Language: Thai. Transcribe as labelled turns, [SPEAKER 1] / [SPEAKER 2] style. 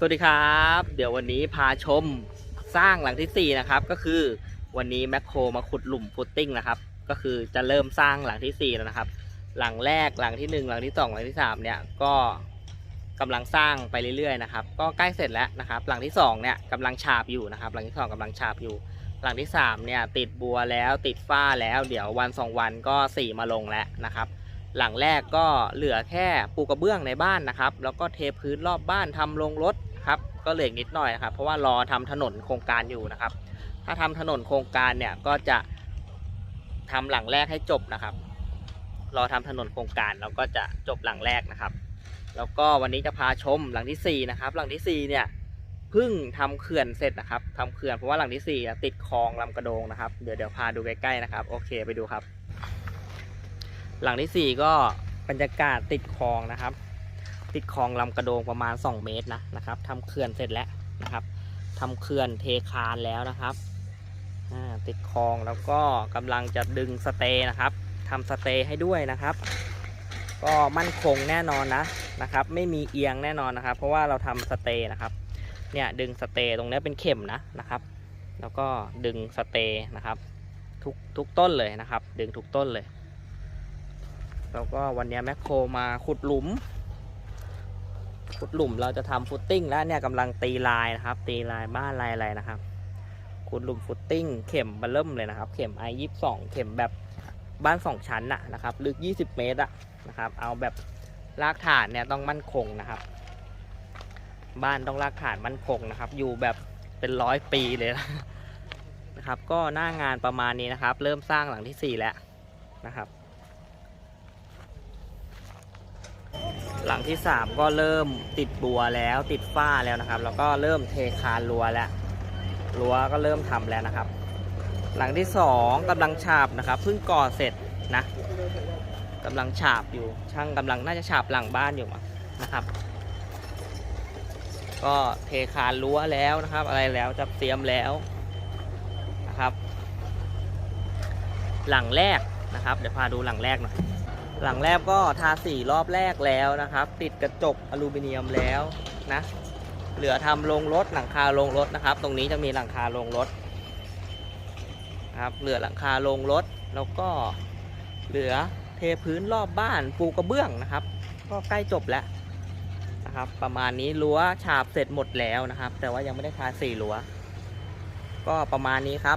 [SPEAKER 1] สวัสดีครับ เดี๋ยววันนี้พาชมสร้างหลังที่สี่นะครับ ก็คือวันนี้แมคโครมาขุดหลุมฟุตติ้งนะครับ ก็คือจะเริ่มสร้างหลังที่สี่แล้วนะครับ หลังแรกหลังที่หนึ่งหลังที่สองหลังที่สามเนี่ยก็กำลังสร้างไปเรื่อยๆนะครับ ก็ใกล้เสร็จแล้วนะครับ หลังที่สองเนี่ยกำลังฉาบอยู่นะครับ หลังที่สองกำลังฉาบอยู่ หลังที่สามเนี่ยติดบัวแล้วติดฝ้าแล้วเดี๋ยววันสองวันก็สีมาลงแล้วนะครับหลังแรกก็เหลือแค่ปูกระเบื้องในบ้านนะครับ แล้วก็เทพื้นรอบบ้านทำลงรถ ครับ ก็เหลืออกนิดหน่อยนะครับ เพราะว่ารอทำถนนโครงการอยู่นะครับ ถ้าทำถนนโครงการเนี่ยก็จะทำหลังแรกให้จบนะครับ รอทำถนนโครงการแล้วก็จะจบหลังแรกนะครับ แล้วก็วันนี้จะพาชมหลังที่สี่นะครับ หลังที่สี่เนี่ยเพิ่งทำเขื่อนเสร็จนะครับทำเขื่อนเพราะว่าหลังที่สี่ติดคลองลำกระโดงนะครับ เดี๋ยวเดี๋ยวพาดูใกล้ๆนะครับ โอเคไปดูครับ หลังที่สี่ก็บรรยากาศติดคลองนะครับ ติดคลองลำกระโดงประมาณ 2 เมตรนะนะครับทำเขื่อนเสร็จแล้วนะครับทำเขื่อนเทคานแล้วนะครับติดคลองแล้วก็กำลังจะดึงสเตย์นะครับทำสเตย์ให้ด้วยนะครับ ก็มั่นคงแน่นอนนะนะครับ ไม่มีเอียงแน่นอนนะครับ เพราะว่าเราทำสเตย์นะครับเนี่ยดึงสเตย์ตรงนี้เป็นเข็มนะนะครับ แล้วก็ดึงสเตย์นะครับ ทุกทุกต้นเลยนะครับ ดึงทุกต้นเลย แล้วก็วันนี้แมคโครมาขุดหลุม ขุดหลุมเราจะทำฟุตติ้งแล้วเนี่ยกำลังตีลายนะครับ ตีลายบ้านลายอะไรนะครับขุดหลุมฟุตติ้งเข็มเบลเริ่มเลยนะครับ เข็มไอยี่สองเข็มแบบบ้านสองชั้นน่ะนะครับ ลึก20เมตรอะนะครับ เอาแบบรากฐานเนี่ยต้องมั่นคงนะครับ บ้านต้องรากฐานมั่นคงนะครับ อยู่แบบเป็นร้อยปีเลยนะนะครับ ก็หน้างานประมาณนี้นะครับ เริ่มสร้างหลังที่สี่แล้วนะครับ หลังที่ 3 ก็เริ่มติดบัวแล้วติดฝ้าแล้วนะครับ แล้วก็เริ่มเทคานรั้วแล้วรั้วก็เริ่มทำแล้วนะครับ หลังที่ 2กำลังฉาบนะครับเพิ่งก่อเสร็จนะกำลังฉาบอยู่ช่างกำลังน่าจะฉาบหลังบ้านอยู่มั้งนะครับ ก็เทคานรั้วแล้วนะครับ อะไรแล้วจะเตรียมแล้วนะครับ หลังแรกนะครับ เดี๋ยวพาดูหลังแรกหน่อย หลังแรกก็ทาสีรอบแรกแล้วนะครับ ติดกระจกอลูมิเนียมแล้วนะ เหลือทำลงรถหลังคาลงรถนะครับ ตรงนี้จะมีหลังคาลงรถครับ เหลือหลังคาลงรถแล้วก็เหลือเทพื้นรอบบ้านปูกระเบื้องนะครับ ก็ใกล้จบแล้วนะครับ ประมาณนี้รั้วฉาบเสร็จหมดแล้วนะครับ แต่ว่ายังไม่ได้ทาสีรั้ว ก็ประมาณนี้ครับ